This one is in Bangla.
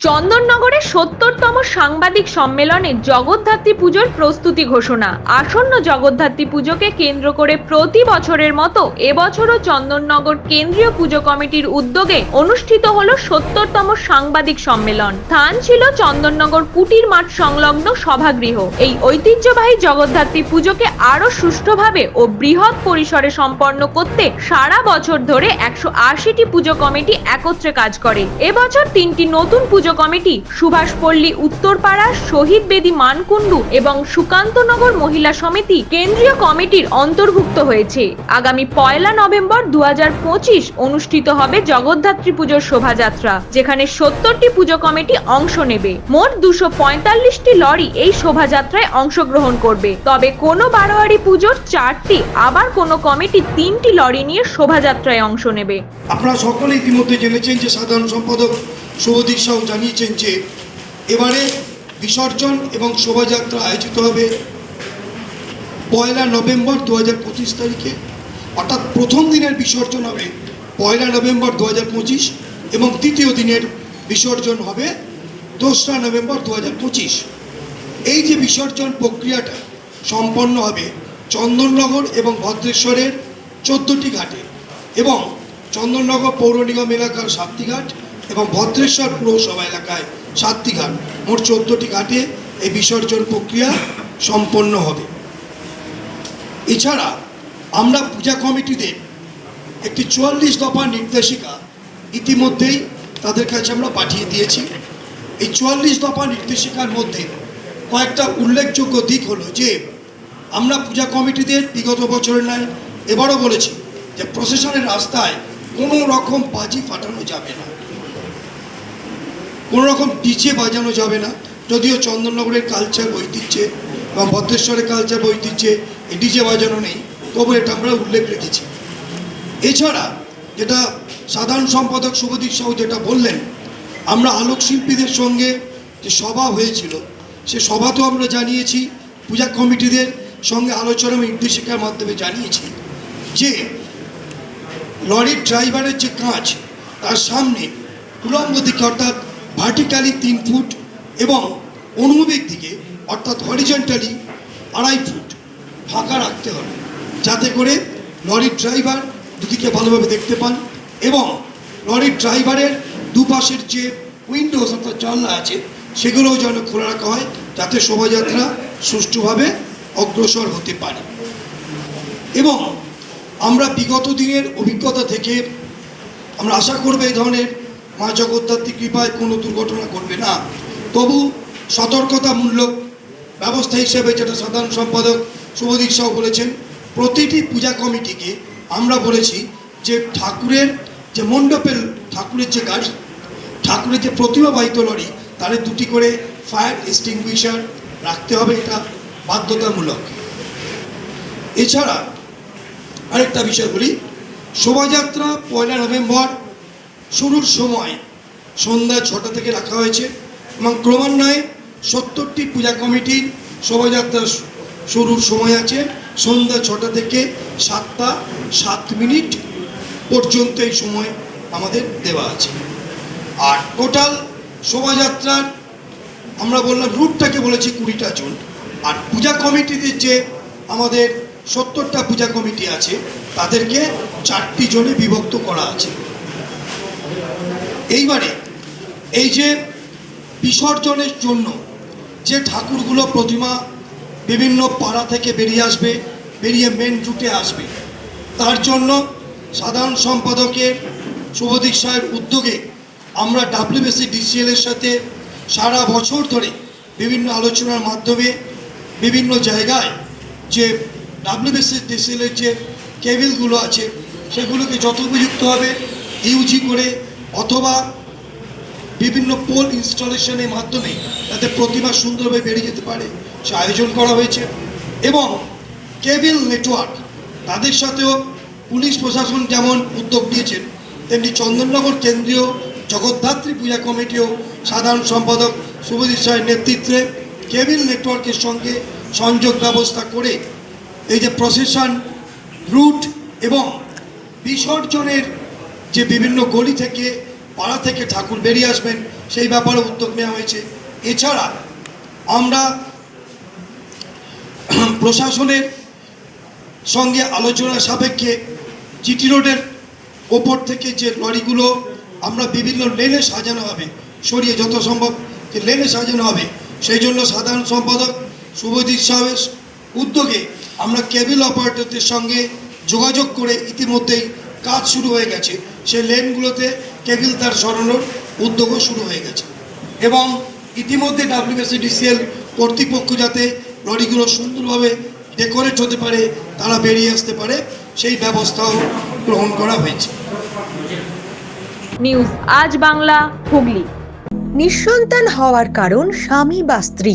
চন্দননগরে সত্তরতম সাংবাদিক সম্মেলনে জগদ্ধাত্রী পুজোর প্রস্তুতি ঘোষণা। আসন্ন জগদ্ধাত্রী পুজোকে কেন্দ্র করে প্রতি বছরের মতো এবছরও চন্দননগর কেন্দ্রীয় পুজো কমিটির উদ্যোগে অনুষ্ঠিত হল সত্তরতম সাংবাদিক সম্মেলন। স্থান ছিল চন্দননগর কুটির মাঠ সংলগ্ন সভাগৃহ। এই ঐতিহ্যবাহী জগদ্ধাত্রী পুজোকে আরও সুষ্ঠুভাবে ও বৃহৎ পরিসরে সম্পন্ন করতে সারা বছর ধরে একশো আশিটি পুজো কমিটি একত্রে কাজ করে। এবছর তিনটি নতুন পুজো কমিটি সুভাষপল্লী উত্তরপাড়া, শহীদ বেদি মানকুণ্ডু এবং সুকান্তনগর মহিলা সমিতি কেন্দ্রীয় কমিটির অন্তর্ভুক্ত হয়েছে। আগামী পয়লা নভেম্বর দুহাজার পঁচিশ অনুষ্ঠিত হবে জগদ্ধাত্রী পুজোর শোভাযাত্রা, যেখানে সত্তরটি পুজো কমিটি অংশ নেবে। মোট দুশো পঁয়তাল্লিশটি লরি এই শোভাযাত্রায় অংশগ্রহণ করবে। তবে কোনো বারোয়ারি পুজোর চারটি, আবার কোনো কমিটি তিনটি লরি নিয়ে শোভাযাত্রায় অংশ নেবে। আপনারা সকলে ইতিমধ্যে জেনেছেন যে সাধারণ সম্পাদক শুভদীপ সাউ জানিয়েছেন যে এবারে বিসর্জন এবং শোভাযাত্রা আয়োজিত হবে পয়লা নভেম্বর দু হাজার পঁচিশ তারিখে। অর্থাৎ প্রথম দিনের বিসর্জন হবে পয়লা নভেম্বর দু হাজার পঁচিশ এবং দ্বিতীয় দিনের বিসর্জন হবে দোসরা নভেম্বর দু হাজার পঁচিশ। এই যে বিসর্জন প্রক্রিয়াটা সম্পন্ন হবে চন্দননগর এবং ভদ্রেশ্বরের চোদ্দোটি ঘাটে এবং চন্দননগর পৌর নিগম এলাকার সাতটি ঘাট এবং ভদ্রেশ্বর পুরসভা এলাকায় সাতটি ঘাট। মোট চোদ্দটি ঘাটে এই বিসর্জন প্রক্রিয়া সম্পন্ন হবে। এছাড়া আমরা পূজা কমিটিদের একটি চুয়াল্লিশ দফা নির্দেশিকা ইতিমধ্যেই তাদের কাছে আমরা পাঠিয়ে দিয়েছি। এই চুয়াল্লিশ দফা নির্দেশিকার মধ্যে কয়েকটা উল্লেখযোগ্য দিক হলো যে, আমরা পূজা কমিটিদের বিগত বছরের নয় এবারও বলেছি যে প্রশাসনের রাস্তায় কোনো রকম বাজি ফাটানো যাবে না। কোনো রকম ডিজে বাজানো যাবে না। যদিও চন্দননগরের কালচার ঐতিহ্যে বা ভদ্রেশ্বরের কালচার ঐতিহ্যে ডিজে বাজানো নেই, তবু এটা আমরা উল্লেখ রেখেছি। এছাড়া যেটা সাধারণ সম্পাদক শুভদীপ সাহু যেটা বললেন, আমরা আলোকশিল্পীদের সঙ্গে যে সভা হয়েছিল, সে সভাতেও আমরা জানিয়েছি, পূজা কমিটিদের সঙ্গে আলোচনা নির্দেশিকার মাধ্যমে জানিয়েছি যে লরির ড্রাইভারের যে কাঁচ, তার সামনে উলম্ব দিকে, অর্থাৎ ভার্টিক্যালি তিন ফুট এবং অনুভূমিক দিকে, অর্থাৎ হরিজেন্টালি আড়াই ফুট ফাঁকা রাখতে হবে। যাতে করে লরির ড্রাইভার দুদিকে ভালোভাবে দেখতে পান এবং লরির ড্রাইভারের দুপাশের যে উইন্ডোজ অর্থাৎ জানলা আছে, সেগুলোও যেন খোলা রাখা হয়, যাতে শোভাযাত্রা সুষ্ঠুভাবে অগ্রসর হতে পারে। এবং আমরা বিগত দিনের অভিজ্ঞতা থেকে আমরা আশা করব এই ধরনের মা জগদ্ধাত্রী কৃপায় কোনো দুর্ঘটনা করবে না। তবু সতর্কতামূলক ব্যবস্থা হিসেবে যেটা সাধারণ সম্পাদক শুভদীপ সাহ বলেছেন, প্রতিটি পূজা কমিটিকে আমরা বলেছি যে ঠাকুরের যে মণ্ডপের ঠাকুরের যে গাড়ি, ঠাকুরের যে প্রতিমাবাহিত লরি, তারে দুটি করে ফায়ার এক্সটিংগুইশার রাখতে হবে এটা বাধ্যতামূলক। এছাড়া আরেকটা বিষয় বলি, শোভাযাত্রা পয়লা নভেম্বর শুরুর সময় সন্ধ্যা ছটা থেকে রাখা হয়েছে এবং ক্রমান্বয়ে সত্তরটি পূজা কমিটির শোভাযাত্রা শুরুর সময় আছে। সন্ধ্যা ছটা থেকে সাতটা, সাত মিনিট পর্যন্ত এই সময় আমাদের দেওয়া আছে। আর টোটাল শোভাযাত্রার আমরা বললাম রুটটাকে বলেছি কুড়িটা জন। আর পূজা কমিটিদের যে আমাদের সত্তরটা পূজা কমিটি আছে, তাদেরকে চারটি জনে বিভক্ত করা আছে। এইবারে এই যে বিসর্জনের জন্য যে ঠাকুরগুলো প্রতিমা বিভিন্ন পাড়া থেকে বেরিয়ে আসবে, বেরিয়ে মেন রুটে আসবে, তার জন্য সাধারণ সম্পাদকের শুভদীপ সাহের উদ্যোগে আমরা ডাব্লিউবিসি ডিসিএল এর সাথে সারা বছর ধরে বিভিন্ন আলোচনার মাধ্যমে বিভিন্ন জায়গায় যে ডাব্লিউবিসি ডিসিএল এর যে কেবিলগুলো আছে, সেগুলোকে যথোপযুক্তভাবে ইউজি করে অথবা বিভিন্ন পোল ইনস্টলেশনের মাধ্যমে যাতে প্রতিমা সুন্দরভাবে বেরিয়ে যেতে পারে। সে আয়োজন করা হয়েছে এবং কেবিল নেটওয়ার্ক, তাদের সাথেও পুলিশ প্রশাসন যেমন উদ্যোগ নিয়েছেন, তেমনি চন্দননগর কেন্দ্রীয় জগদ্ধাত্রী পূজা কমিটিও সাধারণ সম্পাদক শুভজিৎ সাহের নেতৃত্বে কেবিল নেটওয়ার্কের সঙ্গে সংযোগ ব্যবস্থা করে এই যে প্রসেশন রুট এবং বিসর্জনের যে বিভিন্ন গলি থেকে পাড়া থেকে ঠাকুর বেরিয়ে আসবেন, সেই ব্যাপারে উদ্যোগ নেওয়া হয়েছে। এছাড়া আমরা প্রশাসনের সঙ্গে আলোচনা সাপেক্ষে জিটি রোডের ওপর থেকে যে লরিগুলো আমরা বিভিন্ন লেনে সাজানো হবে, সরিয়ে যত সম্ভব যে লেনে সাজানো হবে, সেই জন্য সাধারণ সম্পাদক শুভজিৎ সাহেবের উদ্যোগে আমরা কেবিল অপারেটরদের সঙ্গে যোগাযোগ করে ইতিমধ্যেই কাজ শুরু হয়ে গেছে। সেই লেনগুলোতে কেবিল তার সরানোর উদ্যোগও শুরু হয়ে গেছে। এবং ইতিমধ্যে ডাব্লিউবিসিডিসিএল কর্তৃপক্ষ যাতে লরিগুলো সুন্দরভাবে ডেকোরেট হতে পারে তারা বেরিয়ে আসতে পারে সেই ব্যবস্থাও গ্রহণ করা হয়েছে। নিউজ আজ বাংলা হুগলি। নিঃসন্তান হওয়ার কারণ স্বামী বা স্ত্রী।